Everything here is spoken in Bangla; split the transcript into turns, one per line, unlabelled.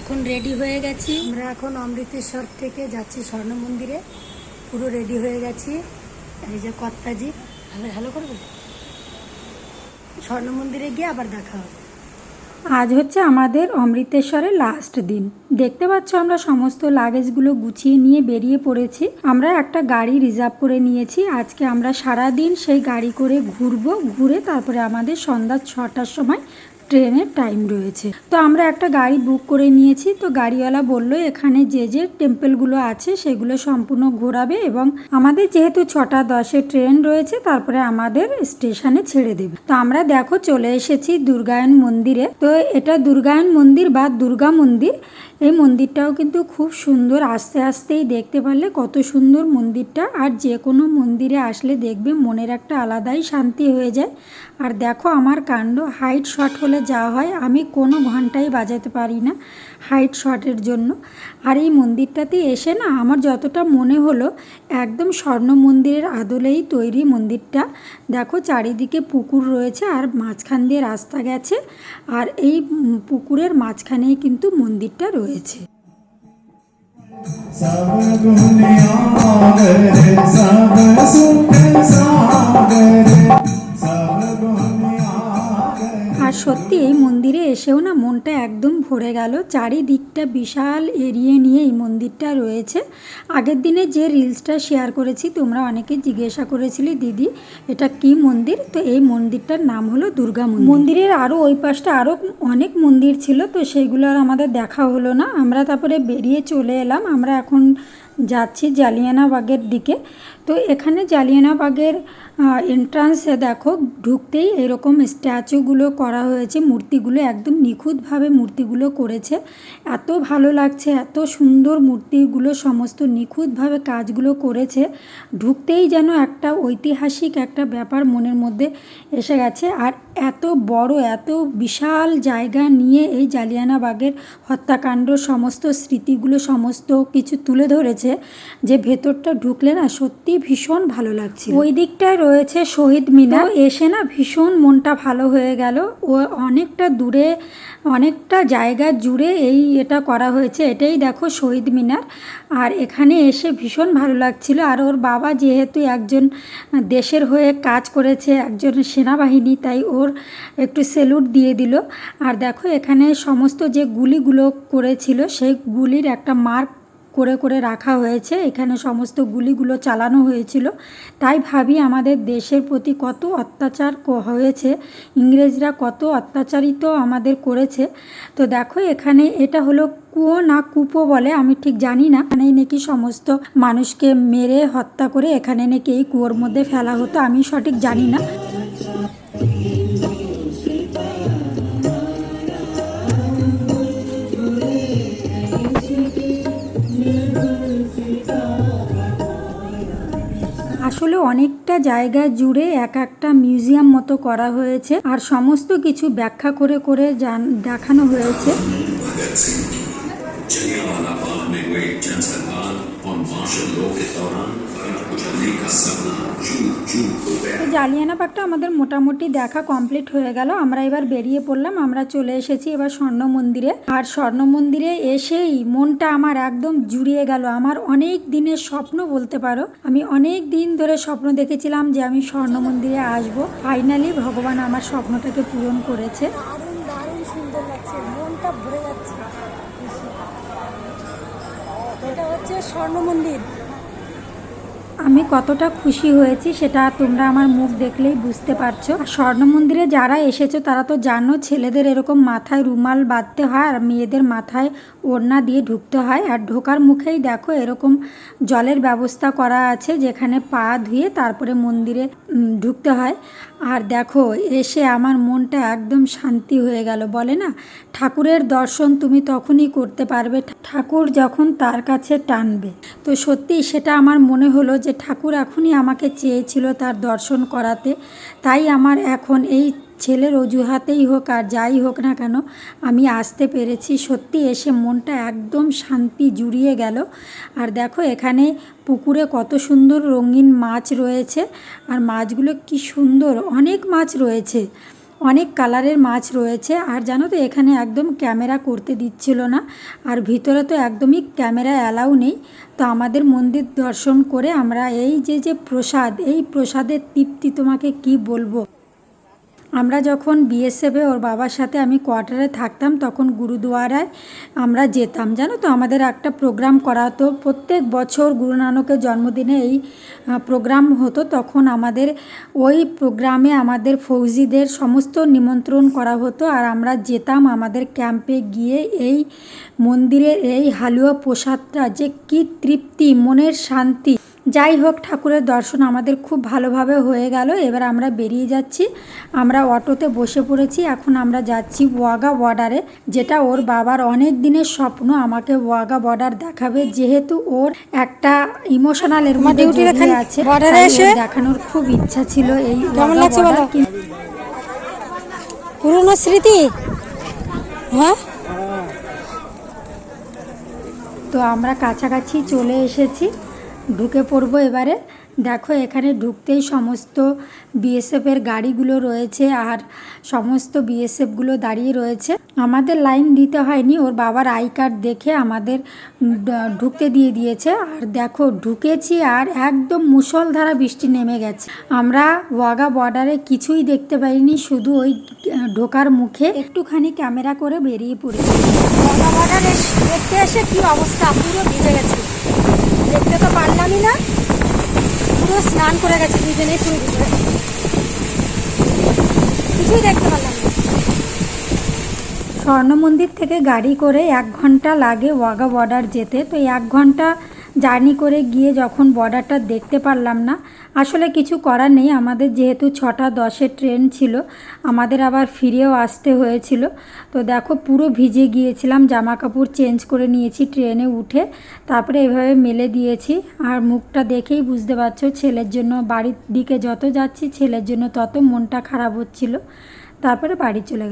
এখন রেডি হয়ে গেছি। আমরা এখন অমৃতেশ্বর থেকে যাচ্ছি স্বর্ণ মন্দিরে। পুরো রেডি হয়ে গেছি। এই যে কর্তাজি আমি ভালো করব? স্বর্ণ মন্দিরে গিয়ে আবার দেখা হবে।
আজ হচ্ছে আমাদের অমৃতেশ্বরের লাস্ট দিন। দেখতে পাচ্ছ আমরা সমস্ত লাগেজগুলো গুছিয়ে নিয়ে বেরিয়ে পড়েছি। আমরা একটা গাড়ি রিজার্ভ করে নিয়েছি। আজকে আমরা সারা দিন সেই গাড়ি করে ঘুরবো, ঘুরে তারপরে আমাদের সন্ধ্যা ছটার সময় ট্রেনের টাইম রয়েছে। তো আমরা একটা গাড়ি বুক করে নিয়েছি। তো গাড়িওয়ালা বলল, এখানে যে যে টেম্পলগুলো আছে, সেগুলো সম্পূর্ণ ঘোরাবে এবং আমাদের যেহেতু ছটা দশে ট্রেন রয়েছে, তারপরে আমাদের স্টেশনে ছেড়ে দেবে। তো আমরা দেখো চলে এসেছি দুর্গায়ন মন্দিরে। তো এটা দুর্গায়ন মন্দির বা দুর্গা মন্দির। এই মন্দিরটাও কিন্তু খুব সুন্দর, আস্তে আস্তেই দেখতে পারলে কত সুন্দর মন্দিরটা। আর যে কোনো মন্দিরে আসলে দেখবে মনের একটা আলাদাই শান্তি হয়ে যায়। আর দেখো আমার কাণ্ড, হাইট শট হলে যা হয় আমি কোনো ঘন্টাই বাজাতে পারি না হাইট শটের জন্য। আর এই মন্দিরটাতে এসে না আমার যতটা মনে হলো, একদম স্বর্ণ মন্দিরের আদলেই তৈরি মন্দিরটা। দেখো চারিদিকে পুকুর রয়েছে আর মাঝখান দিয়ে রাস্তা গেছে। আর এই পুকুরের মাঝখানেই কিন্তু মন্দিরটা রয়েছে
হয়েছে।
আর সত্যি এই মন্দিরে এসেও না মনটা একদম ভরে গেল। চারিদিকটা বিশাল এরিয়ে নিয়ে এই মন্দিরটা রয়েছে। আগের দিনে যে রিলসটা শেয়ার করেছি, তোমরা অনেকে জিজ্ঞাসা করেছিলে, দিদি, এটা কি মন্দির? তো এই মন্দিরটার নাম হলো দুর্গা মন্দির। মন্দিরের আরও ওই পাশটা আরও অনেক মন্দির ছিল, তো সেগুলো আর আমাদের দেখা হলো না। আমরা তারপরে বেরিয়ে চলে এলাম। আমরা এখন যাচ্ছি জালিয়ানাবাগের দিকে। তো এখানে জালিয়ানাবাগের এন্ট্রান্সে দেখো, ঢুকতেই এরকম স্ট্যাচুগুলো করা হয়েছে, মূর্তিগুলো একদম নিখুঁতভাবে মূর্তিগুলো করেছে। এত ভালো লাগছে, এত সুন্দর মূর্তিগুলো সমস্ত নিখুঁতভাবে কাজগুলো করেছে। ঢুকতেই যেন একটা ঐতিহাসিক একটা ব্যাপার মনের মধ্যে এসে গেছে। আর এত বড়, এত বিশাল জায়গা নিয়ে এই জালিয়ানাবাগের হত্যাকাণ্ড, সমস্ত স্মৃতিগুলো, সমস্ত কিছু তুলে ধরেছে। যে ভেতরটা ঢুকলে না সত্যি ভীষণ ভালো লাগছে ওই দিকটায় রয়েছে শহীদ মিনার। এসে না ভীষণ মনটা ভালো হয়ে গেল। ও অনেকটা দূরে অনেকটা জায়গা জুড়ে এই এটা করা হয়েছে। এটাই দেখো শহীদ মিনার। আর এখানে এসে ভীষণ ভালো লাগছিল। আর ওর বাবা যেহেতু একজন দেশের হয়ে কাজ করেছে একজন সেনাবাহিনী তাই ওর একটু সেলুট দিয়ে দিল। আর দেখো এখানে সমস্ত যে গুলিগুলো করেছিল সেই গুলির একটা মার্ক করে করে রাখা হয়েছে। এখানে সমস্ত গুলিগুলো চালানো হয়েছিল। তাই ভাবি আমাদের দেশের প্রতি কত অত্যাচার হয়েছে, ইংরেজরা কত অত্যাচারিত আমাদের করেছে। তো দেখো এখানে এটা হলো কুয়ো না কুপো বলে, আমি ঠিক জানি না। এখানে নাকি সমস্ত মানুষকে মেরে হত্যা করে এখানে নাকি এই কুয়োর মধ্যে ফেলা হতো, আমি সঠিক জানি না। অনেকটা জায়গা জুড়ে এক একটা মিউজিয়াম মতো করা হয়েছে আর সমস্ত কিছু ব্যাখ্যা করে করে জান দেখানো হয়েছে
भगत सिंह जलियांवाला बाग में हुए जनसंहार और मार्शल लॉ के दौरान
জালিয়ানা পাকটা আমাদের মোটামুটি দেখা কমপ্লিট হয়ে গেল। আমরা এবার বেরিয়ে পড়লাম, আমরা চলে এসেছি এবার স্বর্ণ মন্দিরে। আর স্বর্ণ মন্দিরে এসেই মনটা আমার একদম জুড়িয়ে গেল। আমার অনেক দিনের স্বপ্ন বলতে পারো। আমি অনেক দিন ধরে স্বপ্ন দেখেছিলাম যে আমি স্বর্ণ মন্দিরে আসব। ফাইনালি ভগবান আমার স্বপ্নটাকে পূরণ করেছে।
মনটা ভরে যাচ্ছে। এটা হচ্ছে স্বর্ণ মন্দির।
আমি কতটা খুশি হয়েছি সেটা তোমরা আমার মুখ দেখলেই বুঝতে পারছ। স্বর্ণ মন্দিরে যারা এসেছ, তারা তো জানো ছেলেদের এরকম মাথায় রুমাল বাঁধতে হয় আর মেয়েদের মাথায় ওড়না দিয়ে ঢুকতে হয়। আর ঢোকার মুখেই দেখো এরকম জলের ব্যবস্থা করা আছে যেখানে পা ধুয়ে তারপরে মন্দিরে ঢুকতে হয়। আর দেখো, এসে আমার মনটা একদম শান্তি হয়ে গেল, বলে না? ঠাকুরের দর্শন তুমি তখনই করতে পারবে ঠাকুর যখন তার কাছে টানবে। তো সত্যি সেটা আমার মনে হলো যে ঠাকুর এখনই আমাকে চেয়েছিল তার দর্শন করাতে, তাই আমার এখন এই ছেলের অজুহাতেই হোক আর যাই হোক না কেন, আমি আসতে পেরেছি। সত্যি এসে মনটা একদম শান্তি জুড়িয়ে গেল। আর দেখো, এখানে পুকুরে কত সুন্দর রঙিন মাছ রয়েছে। আর মাছগুলো কি সুন্দর, অনেক মাছ রয়েছে। অনেক কালারের মাছ রয়েছে। আর জানো তো, এখানে একদম ক্যামেরা করতে দিচ্ছিল না। আর ভিতরে তো একদমই ক্যামেরা অ্যালাউ নেই। তো আমাদের মন্দির দর্শন করে আমরা এই যে যে প্রসাদ, এই প্রসাদের তৃপ্তি তোমাকে কি বলব? আমরা যখন বিএসএফে ওর বাবার সাথে আমি কোয়ার্টারে থাকতাম, তখন গুরুদুয়ারায় আমরা যেতাম। জানো তো, আমাদের একটা প্রোগ্রাম করা হতো প্রত্যেক বছর গুরু নানকের জন্মদিনে এই প্রোগ্রাম হতো। তখন আমাদের ওই প্রোগ্রামে আমাদের ফৌজিদের সমস্ত নিমন্ত্রণ করা হতো। আর আমরা যেতাম আমাদের ক্যাম্পে গিয়ে এই মন্দিরের এই হালুয়া প্রসাদটা যে কি তৃপ্তি, মনের শান্তি। যাই হোক ঠাকুরের দর্শন আমাদের খুব ভালোভাবে হয়ে গেল। এবার আমরা বেরিয়ে যাচ্ছি। আমরা অটোতে বসে পড়েছি। এখন আমরা যাচ্ছি ওয়াগা বর্ডারে যেটা ওর বাবার অনেক দিনের স্বপ্ন। আমাকে ওয়াগা বর্ডার দেখাবে। যেহেতু ওর একটা ইমোশনাল এর মধ্যে আছে দেখানোর খুব ইচ্ছা ছিল এই
কেমন লাগছে বলো? পুরনো স্মৃতি? হ্যাঁ?
তো আমরা কাছাকাছি চলে এসেছি। ঢুকে পড়ব এবারে। দেখো, এখানে ঢুকতেই সমস্ত বিএসএফের গাড়িগুলো রয়েছে আর সমস্ত বিএসএফগুলো দাঁড়িয়ে রয়েছে। আমাদের লাইন দিতে হয়নি, ওর বাবার আই কার্ড দেখে আমাদের ঢুকতে দিয়ে দিয়েছে। আর দেখো, ঢুকেছি আর একদম মুষলধারা বৃষ্টি নেমে গেছে। আমরা ওয়াগা বর্ডারে কিছুই দেখতে পাইনি, শুধু ওই ঢোকার মুখে। একটুখানি ক্যামেরা করে বেরিয়ে পড়েছি।
ওয়াগা বর্ডারে দেখতে এসে কি অবস্থা? পুরো ভিজে গেছে। দেখতে তো পারলামই না। পুরো স্নান করে গেছে দুজনেই পুরো ভিতরে। কিছুই দেখতে পারলাম না।
স্বর্ণ মন্দির থেকে গাড়ি করে এক ঘণ্টা লাগে ওয়াগা বর্ডার যেতে। তো এক ঘণ্টা জার্নি করে গিয়ে যখন বর্ডারটা দেখতে পারলাম না, আসলে কিছু করার নেই। আমাদের যেহেতু ছটা দশে ট্রেন ছিল, আমাদের আবার ফিরেও আসতে হয়েছিল। তো দেখো, পুরো ভিজে গিয়েছিলাম জামা কাপড় চেঞ্জ করে নিয়েছি ট্রেনে উঠে, তারপরে এভাবে মেলে দিয়েছি। আর মুখটা দেখেই বুঝতে পারছ, ছেলের জন্য বাড়ির দিকে যত যাচ্ছি, ছেলের জন্য তত মনটা খারাপ হচ্ছিল। তারপরে বাড়ি চলে গেল